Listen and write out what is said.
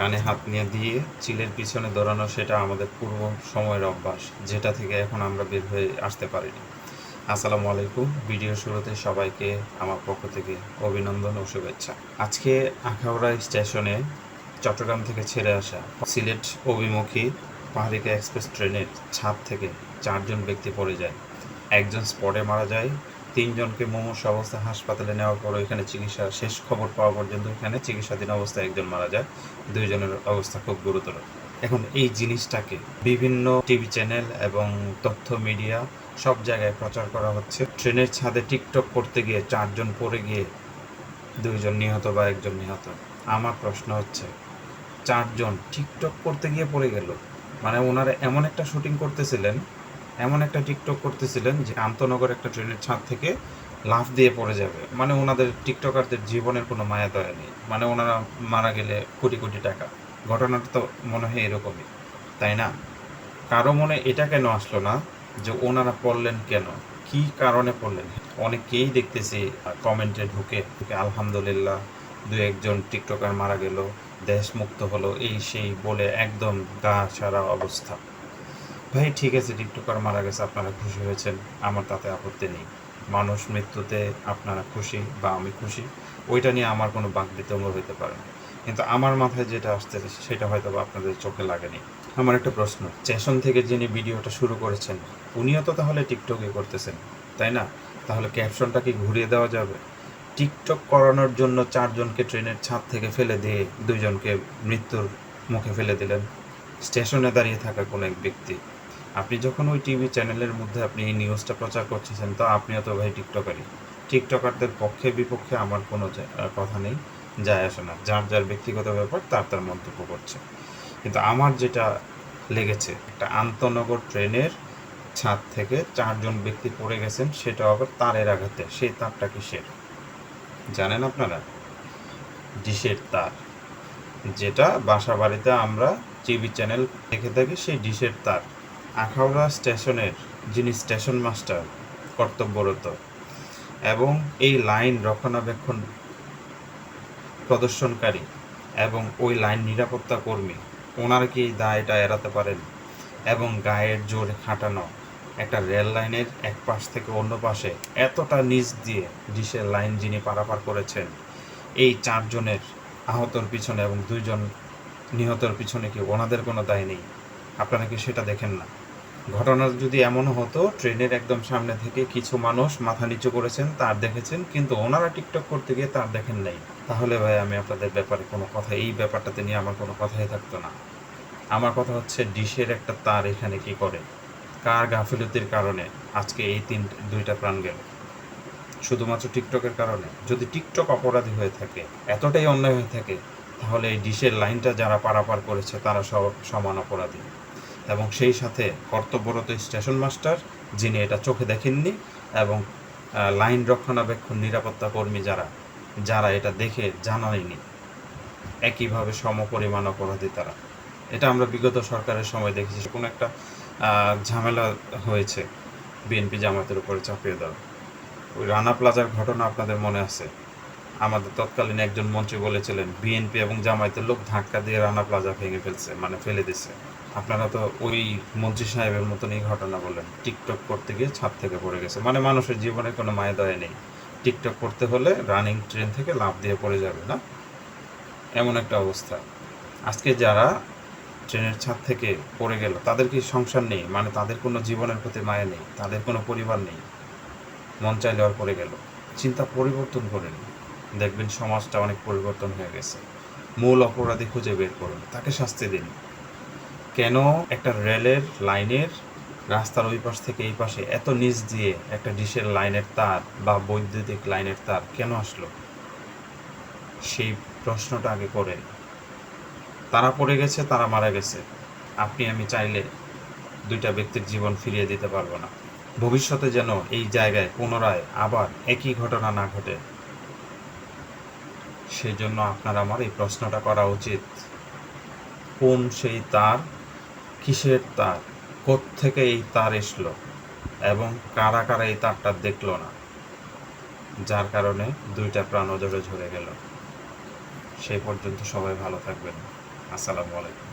কানে হাত নিয়ে দিয়ে চিলের পিছনে দৌড়ানো সেটা আমাদের পূর্ব সময়ের অভ্যাস, যেটা থেকে এখন আমরা বের হয়ে আসতে পারিনি। আসসালামু আলাইকুম। ভিডিও শুরুতে সবাইকে আমার পক্ষ থেকে অভিনন্দন ও শুভেচ্ছা। আজকে আখাউড়া স্টেশনে চট্টগ্রাম থেকে ছেড়ে আসা সিলেট অভিমুখী পাহাড়িকা এক্সপ্রেস ট্রেনের ছাদ থেকে চারজন ব্যক্তি পড়ে যায়। একজন স্পটে মারা যায় তিনজনকে মুমূর্ষ অবস্থায় হাসপাতালে নেওয়ার পর এখানে চিকিৎসা শেষ খবর পাওয়া পর্যন্ত এখানে চিকিৎসাধীন অবস্থায় একজন মারা যায়। দুইজনের অবস্থা খুব গুরুতর। এখন এই জিনিসটাকে বিভিন্ন টিভি চ্যানেল এবং তথ্য মিডিয়া সব জায়গায় প্রচার করা হচ্ছে। ট্রেনের ছাদে টিকটক করতে গিয়ে চারজন পড়ে গিয়ে দুইজন নিহত বা একজন নিহত। আমার প্রশ্ন হচ্ছে, চারজন টিকটক করতে গিয়ে পড়ে গেল? মানে ওনারা এমন একটা শুটিং করতেছিলেন এমন একটা টিকটক করতেছিলেন যে আন্তনগর একটা ট্রেনের ছাদ থেকে লাফ দিয়ে পড়ে যাবে। মানে ওনাদের টিকটকারদের জীবনের কোনো মায়া দয়া নেই। মানে ওনারা মারা গেলে কোটি কোটি টাকা। ঘটনাটা তো মনে হয় এরকমই। তাই না? কারও মনে এটা কেন আসলো না যে ওনারা পড়লেন কেন? কি কারণে পড়লেন? অনেকেই দেখতেছি কমেন্টে ঢুকে ঢুকে আলহামদুলিল্লাহ দু একজন টিকটকার মারা গেল দেশ মুক্ত হলো, এই সেই বলে একদম গা সারা অবস্থা। ভাই, ঠিক আছে টিকটকার মারা গেছে, আপনারা খুশি হয়েছেন, আমার তাতে আপত্তি নেই। মানুষ মৃত্যুতে আপনারা খুশি বা আমি খুশি, ওইটা নিয়ে আমার কোনো বাক বিতঙ্গ হতে পারে না। কিন্তু আমার মাথায় যেটা আসতেছে, সেটা হয়তো আপনাদের চোখে লাগেনি। আমার একটা প্রশ্ন স্টেশন থেকে যিনি ভিডিওটা শুরু করেছেন, উনিও তো তাহলে টিকটকে করতেছেন, তাই না? তাহলে ক্যাপশনটা কি ঘুরিয়ে দেওয়া যাবে? টিকটক করানোর জন্য চারজনকে ট্রেনের ছাদ থেকে ফেলে দিয়ে দুইজনকে মৃত্যুর মুখে ফেলে দিলেন। স্টেশনে দাঁড়িয়ে থাকা কোনো এক ব্যক্তি আপনি যখন ওই টিভি চ্যানেলের মধ্যে আপনি এই নিউজটা প্রচার করতেছেন, তো আপনিও তো ভাই টিকটকারই। টিকটকারদের পক্ষে, বিপক্ষে আমার কোনো কথা নেই, যায় আসে না। যার যার ব্যক্তিগত ব্যাপার, তার তার মন্তব্য করছে। কিন্তু আমার যেটা লেগেছে, একটা আন্তনগর ট্রেনের ছাদ থেকে চারজন ব্যক্তি পড়ে গেছেন সেটা আবার তারের আঘাতে। সেই তারটা কিসের? জানেন আপনারা? ডিশের তার। যেটা বাসা বাড়িতে আমরা টিভি চ্যানেল দেখে থাকি, সেই ডিশের তার। আখাউড়া স্টেশনের যিনি স্টেশন মাস্টার, কর্তব্যরত। এবং এই লাইন রক্ষণাবেক্ষণ প্রদর্শনকারী এবং ওই লাইন নিরাপত্তা কর্মী, ওনারা কি এই দায়টা এড়াতে পারেন? এবং গায়ের জোর হাঁটানো একটা রেল লাইনের এক পাশ থেকে অন্য পাশে এতটা নিচ দিয়ে ডিশের লাইন যিনি পারাপার করেছেন, এই চারজনের আহতর পিছনে এবং দুইজন নিহতর পিছনে কি ওনাদের কোনো দায় নেই? আপনারা কি সেটা দেখেন না? ঘটনা যদি এমন হতো, ট্রেনের একদম সামনে থেকে কিছু মানুষ মাথা নিচু করেছেন, তার দেখেছেন, কিন্তু ওনারা টিকটক করতে গিয়ে তার দেখেন নাই। তাহলে ভাই, আমি আপনাদের ব্যাপারে কোনো কথা, এই ব্যাপারটাতে নিয়ে আমার কোনো কথাই থাকতো না। আমার কথা হচ্ছে, ডিশের একটা তার এখানে কি করে? কার গাফিলতির কারণে আজকে এই তিন, দুইটা প্রাণ গেল? শুধুমাত্র টিকটকের কারণে? যদি টিকটক অপরাধী হয়ে থাকে, এতটাই অন্যায় হয়ে থাকে, তাহলে এই ডিশের লাইনটা যারা পারাপার করেছে, তারা সব সমান অপরাধী। এবং সেই সাথে কর্তব্যরত স্টেশন মাস্টার, যিনি এটা চোখে দেখেননি এবং লাইন রক্ষণাবেক্ষণ নিরাপত্তা কর্মী যারা যারা এটা দেখে জানায়নি, একইভাবে সমপরিমাণ অপরাধী তারা। এটা আমরা বিগত সরকারের সময় দেখেছি। কোনো একটা ঝামেলা হয়েছে, বিএনপি জামাতের উপরে চাপিয়ে দেওয়া। ওই রানা প্লাজার ঘটনা আপনাদের মনে আছে? আমাদের তৎকালীন একজন মন্ত্রী বলেছিলেন, বিএনপি এবং জামায়াতের লোক ধাক্কা দিয়ে রানা প্লাজা ভেঙে ফেলছে মানে ফেলে দিছে। আপনারা তো ওই মন্ত্রী সাহেবের মতন এই ঘটনা বললেন টিকটক করতে গিয়ে ছাদ থেকে পড়ে গেছে। মানে মানুষের জীবনে কোনো মায়া দয়া নেই। টিকটক করতে হলে রানিং ট্রেন থেকে লাফ দিয়ে পড়ে যাবে না? এমন একটা অবস্থা। আজকে যারা ট্রেনের ছাদ থেকে পড়ে গেল, তাদের কি সংসার নেই? মানে তাদের কোনো জীবনের প্রতি মায়া নেই, তাদের কোনো পরিবার নেই? মন চাইলে আর পড়ে গেল। চিন্তা পরিবর্তন করেন। দেখবেন সমাজটা অনেক পরিবর্তন হয়ে গেছে। মূল অপরাধী খুঁজে বের করুন, তাকে শাস্তি দিন। কেন একটা রেলের লাইনের রাস্তার ওই পাশ থেকে এই পাশে এত নিচ দিয়ে একটা ডিশের লাইনের তার বা বৈদ্যুতিক লাইনের তার কেন আসলো? সেই প্রশ্নটা আগে করেন। তারা পড়ে গেছে, তারা মারা গেছে। আপনি, আমি চাইলে দুইটা ব্যক্তির জীবন ফিরিয়ে দিতে পারব না। ভবিষ্যতে যেন এই জায়গায় পুনরায় আবার একই ঘটনা না ঘটে। সেই জন্য আপনার আমার এই প্রশ্নটা করা উচিত। কোন সেই তার? কিসের তার? থেকে এই তার এসলো? এবং কারা কারা এই তারটা দেখল না? যার কারণে দুইটা প্রাণ ওজরে ঝরে গেল। সেই পর্যন্ত সবাই ভালো থাকবেন। আসসালামু আলাইকুম।